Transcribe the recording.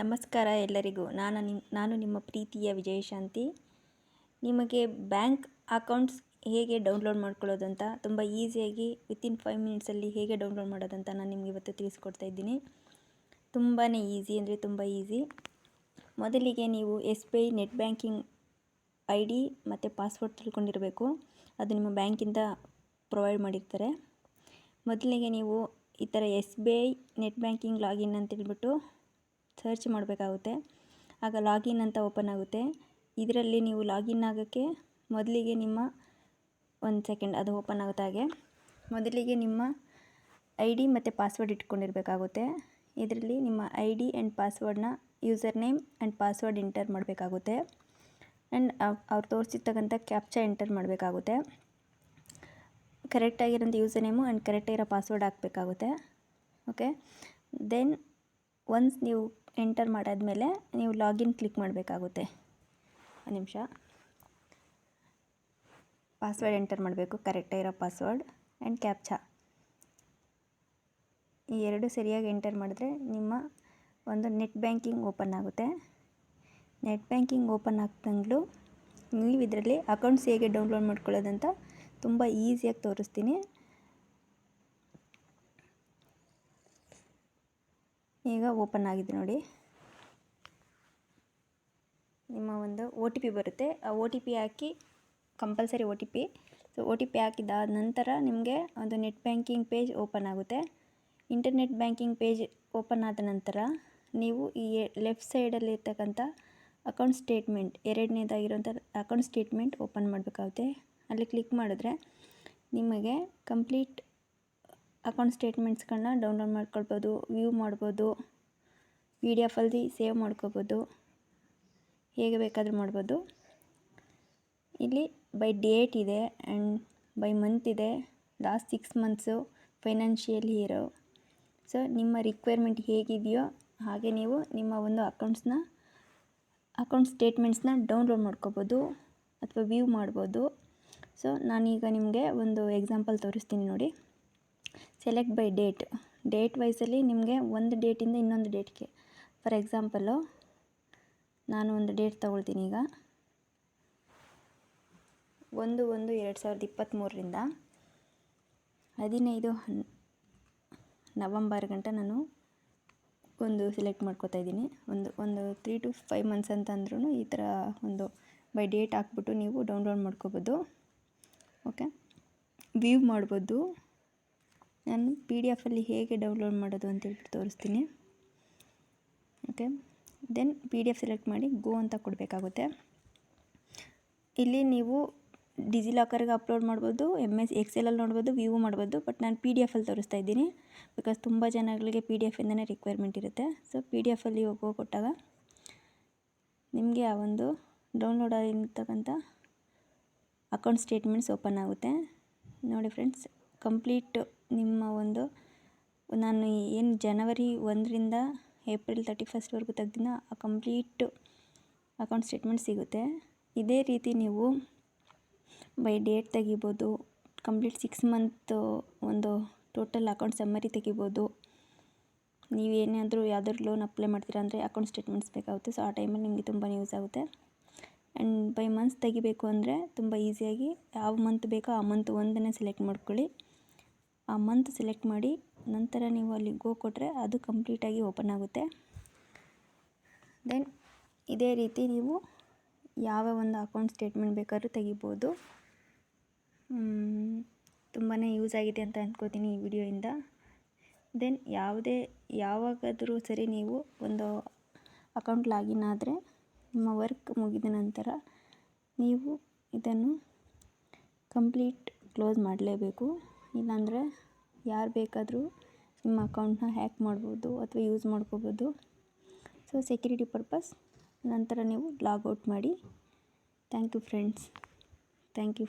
ನಮಸ್ಕಾರ ಎಲ್ಲರಿಗೂ. ನಾನು ನಿಮ್ಮ ನಾನು ನಿಮ್ಮ ಪ್ರೀತಿಯ ವಿಜಯಶಾಂತಿ. ನಿಮಗೆ ಬ್ಯಾಂಕ್ ಅಕೌಂಟ್ಸ್ ಹೇಗೆ ಡೌನ್ಲೋಡ್ ಮಾಡ್ಕೊಳ್ಳೋದು ಅಂತ ತುಂಬ ಈಸಿಯಾಗಿ ವಿತಿನ್ ಫೈವ್ ಮಿನಿಟ್ಸಲ್ಲಿ ಹೇಗೆ ಡೌನ್ಲೋಡ್ ಮಾಡೋದಂತ ನಾನು ನಿಮಗೆ ಇವತ್ತು ತಿಳಿಸ್ಕೊಡ್ತಾ ಇದ್ದೀನಿ. ತುಂಬಾ ಈಸಿ ಅಂದರೆ ತುಂಬ ಈಸಿ. ಮೊದಲಿಗೆ ನೀವು S B I net banking I D ಮತ್ತು ಪಾಸ್ವರ್ಡ್ ತಿಳ್ಕೊಂಡಿರಬೇಕು. ಅದು ನಿಮ್ಮ ಬ್ಯಾಂಕಿಂದ ಪ್ರೊವೈಡ್ ಮಾಡಿರ್ತಾರೆ. ಮೊದಲಿಗೆ ನೀವು ಈ ಥರ S B I net banking login ಅಂತೇಳ್ಬಿಟ್ಟು ಸರ್ಚ್ ಮಾಡಬೇಕಾಗುತ್ತೆ. ಆಗ ಲಾಗಿನ್ ಅಂತ ಓಪನ್ ಆಗುತ್ತೆ. ಇದರಲ್ಲಿ ನೀವು ಲಾಗಿನ್ ಆಗೋಕ್ಕೆ ಮೊದಲಿಗೆ ನಿಮ್ಮ ಒಂದು ಸೆಕೆಂಡ್ ಅದು ಓಪನ್ ಆಗುತ್ತೆ ಹಾಗೆ. ಮೊದಲಿಗೆ ನಿಮ್ಮ ಐ ಡಿ ಮತ್ತು ಪಾಸ್ವರ್ಡ್ ಇಟ್ಕೊಂಡಿರಬೇಕಾಗುತ್ತೆ. ಇದರಲ್ಲಿ ನಿಮ್ಮ I D and ಪಾಸ್ವರ್ಡ್ನ user name and password enter ಮಾಡಬೇಕಾಗುತ್ತೆ. ಆ್ಯಂಡ್ ಅವ್ರು ತೋರಿಸಿರ್ತಕ್ಕಂಥ ಕ್ಯಾಪ್ಚಾ ಎಂಟರ್ ಮಾಡಬೇಕಾಗುತ್ತೆ. ಕರೆಕ್ಟಾಗಿರೋಂಥ ಯೂಸರ್ ನೇಮು ಆ್ಯಂಡ್ ಕರೆಕ್ಟಾಗಿರೋ ಪಾಸ್ವರ್ಡ್ ಹಾಕಬೇಕಾಗುತ್ತೆ. ಓಕೆ? ದೆನ್, ಒನ್ಸ್ ನೀವು ಎಂಟರ್ ಮಾಡಾದಮೇಲೆ ನೀವು ಲಾಗಿನ್ ಕ್ಲಿಕ್ ಮಾಡಬೇಕಾಗುತ್ತೆ. ಒಂದು ನಿಮಿಷ. ಪಾಸ್ವರ್ಡ್ ಎಂಟರ್ ಮಾಡಬೇಕು. ಕರೆಕ್ಟಾಗಿ ಇರೋ ಪಾಸ್ವರ್ಡ್ ಆ್ಯಂಡ್ ಕ್ಯಾಪ್ಚಾ ಈ ಎರಡು ಸರಿಯಾಗಿ ಎಂಟರ್ ಮಾಡಿದ್ರೆ ನಿಮ್ಮ ಒಂದು ನೆಟ್ ಬ್ಯಾಂಕಿಂಗ್ ಓಪನ್ ಆಗುತ್ತೆ. ನೆಟ್ ಬ್ಯಾಂಕಿಂಗ್ ಓಪನ್ ಆಗ್ತಂಗ್ಲೂ ನೀವು ಇದರಲ್ಲಿ ಅಕೌಂಟ್ಸ್ ಹೇಗೆ ಡೌನ್ಲೋಡ್ ಮಾಡ್ಕೊಳ್ಳೋದಂತ ತುಂಬ ಈಸಿಯಾಗಿ ತೋರಿಸ್ತೀನಿ. ಈಗ ಓಪನ್ ಆಗಿದೆ ನೋಡಿ. ನಿಮ್ಮ ಒಂದು ಒ ಟಿ ಪಿ ಬರುತ್ತೆ. ಆ ಒ ಟಿ ಪಿ ಹಾಕಿ compulsory O T P. So O T P ಹಾಕಿದಾದ ನಂತರ ನಿಮಗೆ ಒಂದು ನೆಟ್ ಬ್ಯಾಂಕಿಂಗ್ ಪೇಜ್ ಓಪನ್ ಆಗುತ್ತೆ. ಇಂಟರ್ನೆಟ್ ಬ್ಯಾಂಕಿಂಗ್ ಪೇಜ್ ಓಪನ್ ಆದ ನಂತರ ನೀವು ಈ ಲೆಫ್ಟ್ ಸೈಡಲ್ಲಿ ಇರ್ತಕ್ಕಂಥ ಅಕೌಂಟ್ ಸ್ಟೇಟ್ಮೆಂಟ್ ಎರಡನೇದಾಗಿರೋಂಥ ಅಕೌಂಟ್ ಸ್ಟೇಟ್ಮೆಂಟ್ ಓಪನ್ ಮಾಡಬೇಕಾಗುತ್ತೆ. ಅಲ್ಲಿ ಕ್ಲಿಕ್ ಮಾಡಿದ್ರೆ ನಿಮಗೆ ಕಂಪ್ಲೀಟ್ ಅಕೌಂಟ್ ಸ್ಟೇಟ್ಮೆಂಟ್ಸ್ಗಳನ್ನ ಡೌನ್ಲೋಡ್ ಮಾಡ್ಕೊಳ್ಬೋದು, ವ್ಯೂ ಮಾಡ್ಬೋದು, ಪಿ ಡಿ ಎಫಲ್ಲಿ ಸೇವ್ ಮಾಡ್ಕೋಬೋದು, ಹೇಗೆ ಬೇಕಾದರೂ ಮಾಡ್ಬೋದು. ಇಲ್ಲಿ ಬೈ ಡೇಟ್ ಇದೆ ಆ್ಯಂಡ್ ಬೈ ಮಂತ್ ಇದೆ. Last six months financial year so ನಿಮ್ಮ ರಿಕ್ವೈರ್ಮೆಂಟ್ ಹೇಗಿದೆಯೋ ಹಾಗೆ ನೀವು ನಿಮ್ಮ ಒಂದು ಅಕೌಂಟ್ಸ್ನ ಅಕೌಂಟ್ ಸ್ಟೇಟ್ಮೆಂಟ್ಸ್ನ ಡೌನ್ಲೋಡ್ ಮಾಡ್ಕೋಬೋದು ಅಥವಾ ವ್ಯೂ ಮಾಡ್ಬೋದು. ಸೊ ನಾನೀಗ ನಿಮಗೆ ಒಂದು ಎಕ್ಸಾಂಪಲ್ ತೋರಿಸ್ತೀನಿ ನೋಡಿ. ಸೆಲೆಕ್ಟ್ ಬೈ ಡೇಟ್ ಡೇಟ್ ವೈಸಲ್ಲಿ ನಿಮಗೆ ಒಂದು ಡೇಟಿಂದ ಇನ್ನೊಂದು ಡೇಟ್ಗೆ ಫಾರ್ ಎಕ್ಸಾಂಪಲ್ಲು ನಾನು ಒಂದು ಡೇಟ್ ತೊಗೊಳ್ತೀನಿ ಈಗ. ಒಂದು ಒಂದು, ಎರಡು ಸಾವಿರದ ಇಪ್ಪತ್ತ್ಮೂರರಿಂದ ಹದಿನೈದು ಹನ್, ನವಂಬರ್ ಗಂಟ ನಾನು ಒಂದು ಸೆಲೆಕ್ಟ್ ಮಾಡ್ಕೋತಾ ಇದ್ದೀನಿ. ಒಂದು ಒಂದು ತ್ರೀ ಟು ಫೈವ್ ಮಂತ್ಸ್ ಅಂತಂದ್ರೂ ಈ ಥರ ಒಂದು ಬೈ ಡೇಟ್ ಹಾಕ್ಬಿಟ್ಟು ನೀವು ಡೌನ್ಲೋಡ್ ಮಾಡ್ಕೋಬೋದು. ಓಕೆ ವ್ಯೂ ಮಾಡ್ಬೋದು. ನಾನು ಪಿ ಡಿ ಎಫಲ್ಲಿ ಹೇಗೆ ಡೌನ್ಲೋಡ್ ಮಾಡೋದು ಅಂತೇಳ್ಬಿಟ್ಟು ತೋರಿಸ್ತೀನಿ. Okay then P D F select ಮಾಡಿ ಗೋ ಅಂತ ಕೊಡಬೇಕಾಗುತ್ತೆ. ಇಲ್ಲಿ ನೀವು ಡಿಜಿ ಲಾಕರ್ಗೆ ಅಪ್ಲೋಡ್ ಮಾಡ್ಬೋದು ಎಂ ಎಸ್ ಎಕ್ಸೆಲಲ್ಲಿ ನೋಡ್ಬೋದು ವ್ಯೂ ಮಾಡ್ಬೋದು ಬಟ್ ನಾನು ಪಿ ಡಿ ಎಫಲ್ಲಿ ತೋರಿಸ್ತಾ ಇದ್ದೀನಿ. ಬಿಕಾಸ್ ತುಂಬ ಜನಗಳಿಗೆ ಪಿ ಡಿ ಎಫಿಂದನೇ ರಿಕ್ವೈರ್ಮೆಂಟ್ ಇರುತ್ತೆ. ಸೊ ಪಿ ಡಿ ಎಫಲ್ಲಿ ಹೋಗೋ ಕೊಟ್ಟಾಗ ನಿಮಗೆ ಆ ಒಂದು ಡೌನ್ಲೋಡ್ ಆಗಿರ್ತಕ್ಕಂಥ ಅಕೌಂಟ್ ಸ್ಟೇಟ್ಮೆಂಟ್ಸ್ ಓಪನ್ ಆಗುತ್ತೆ. ನೋಡಿ ಫ್ರೆಂಡ್ಸ್ ಕಂಪ್ಲೀಟ್ ನಿಮ್ಮ ಒಂದು, ನಾನು ಏನು ಜನವರಿ ಒಂದರಿಂದ ಏಪ್ರಿಲ್ ತರ್ಟಿ ಫಸ್ಟ್ವರೆಗೂ ತೆಗ್ದಿನ ಆ ಕಂಪ್ಲೀಟ್ ಅಕೌಂಟ್ ಸ್ಟೇಟ್ಮೆಂಟ್ ಸಿಗುತ್ತೆ. ಇದೇ ರೀತಿ ನೀವು ಬೈ ಡೇಟ್ ತೆಗಿಬೋದು ಕಂಪ್ಲೀಟ್ ಸಿಕ್ಸ್ ಮಂತ್ ಒಂದು ಟೋಟಲ್ ಅಕೌಂಟ್ ಸಮ್ಮರಿ ತೆಗಿಬೋದು. ನೀವೇನಾದರೂ ಯಾವ್ದಾದ್ರು ಲೋನ್ ಅಪ್ಲೈ ಮಾಡ್ತೀರಾ ಅಂದರೆ ಅಕೌಂಟ್ ಸ್ಟೇಟ್ಮೆಂಟ್ಸ್ ಬೇಕಾಗುತ್ತೆ. ಸೊ ಆ ಟೈಮಲ್ಲಿ ನಿಮಗೆ ತುಂಬಾ ಯೂಸ್ ಆಗುತ್ತೆ. ಆ್ಯಂಡ್ ಬೈ ಮಂತ್ಸ್ ತೆಗಿಬೇಕು ಅಂದರೆ ತುಂಬ ಈಸಿಯಾಗಿ ಯಾವ ಮಂತ್ ಬೇಕೋ ಆ ಮಂತ್ ಒಂದನ್ನೇ ಸೆಲೆಕ್ಟ್ ಮಾಡ್ಕೊಳ್ಳಿ. ಆ ಮಂತ್ ಸೆಲೆಕ್ಟ್ ಮಾಡಿ ನಂತರ ನೀವು ಅಲ್ಲಿ ಗೋ ಕೊಟ್ಟರೆ ಅದು ಕಂಪ್ಲೀಟಾಗಿ ಓಪನ್ ಆಗುತ್ತೆ. ದೆನ್ ಇದೇ ರೀತಿ ನೀವು ಯಾವ ಒಂದು ಅಕೌಂಟ್ ಸ್ಟೇಟ್ಮೆಂಟ್ ಬೇಕಾದ್ರೂ ತೆಗಿಬೋದು. ತುಂಬಾ ಯೂಸ್ ಆಗಿದೆ ಅಂತ ಅಂದ್ಕೋತೀನಿ ಈ ವಿಡಿಯೋಯಿಂದ ದೆನ್ ಯಾವುದೇ, ಯಾವಾಗಾದರೂ ಸರಿ ನೀವು ಒಂದು ಅಕೌಂಟ್ ಲಾಗಿನ್ ಆದರೆ ನಿಮ್ಮ ವರ್ಕ್ ಮುಗಿದ ನಂತರ ನೀವು ಇದನ್ನು ಕಂಪ್ಲೀಟ್ ಕ್ಲೋಸ್ ಮಾಡಲೇಬೇಕು. ಇಲ್ಲಾಂದರೆ ಯಾರು ಬೇಕಾದರೂ ನಿಮ್ಮ ಅಕೌಂಟ್ನ ಹ್ಯಾಕ್ ಮಾಡ್ಬೋದು ಅಥವಾ ಯೂಸ್ ಮಾಡ್ಕೋಬೋದು. ಸೊ ಸೆಕ್ಯೂರಿಟಿ ಪರ್ಪಸ್ ನಂತರ ನೀವು ಲಾಗೌಟ್ ಮಾಡಿ. Thank you friends thank you